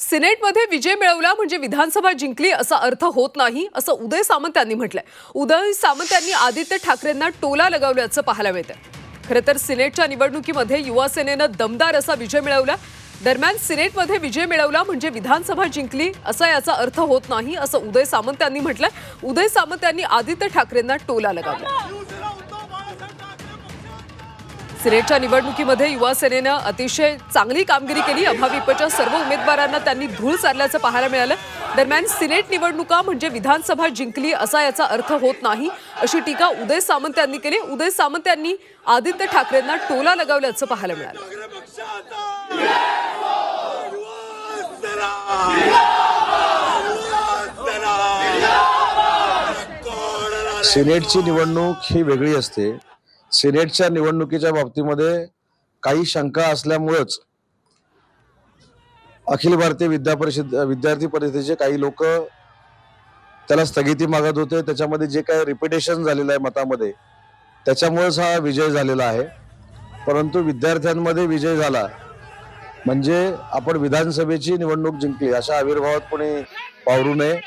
सिनेटमध्ये विजय मिळवला म्हणजे विधानसभा जिंकली असा अर्थ होत नाही असं उदय सामंत यांनी म्हटलंय. उदय सामंत यांनी आदित्य ठाकरेंना टोला लगावल्याचं पाहायला मिळतंय. खरं तर सिनेटच्या निवडणुकीमध्ये युवा सेनेनं दमदार असा विजय मिळवला. दरम्यान सिनेटमध्ये विजय मिळवला म्हणजे विधानसभा जिंकली असा याचा अर्थ होत नाही असं उदय सामंत यांनी म्हटलंय. उदय सामंत यांनी आदित्य ठाकरेंना टोला लगावला. सिनेटच्या निवडणुकीमध्ये युवा सेनेनं अतिशय चांगली कामगिरी केली. अभाविपच्या सर्व उमेदवारांना त्यांनी धूळ चारल्याचं पाहायला मिळालं. दरम्यान सिनेट निवडणुका म्हणजे विधानसभा जिंकली असा याचा अर्थ होत नाही अशी टीका उदय सामंत यांनी केली. उदय सामंत यांनी आदित्य ठाकरेंना टोला लगावल्याचं पाहायला मिळालं. सिनेटची निवडणूक ही वेगळी असते. सिनेटच्या निवडणुकीच्या बाबतीमध्ये काही शंका असल्यामुळंच अखिल भारतीय विद्या परिषद विद्यार्थी परिषदेचे काही लोक त्याला स्थगिती मागत होते. त्याच्यामध्ये जे काही रिपिटेशन झालेलं आहे मतामध्ये त्याच्यामुळेच हा विजय झालेला आहे. परंतु विद्यार्थ्यांमध्ये विजय झाला म्हणजे आपण विधानसभेची निवडणूक जिंकली अशा आविर्भावात कोणी पावरू नये.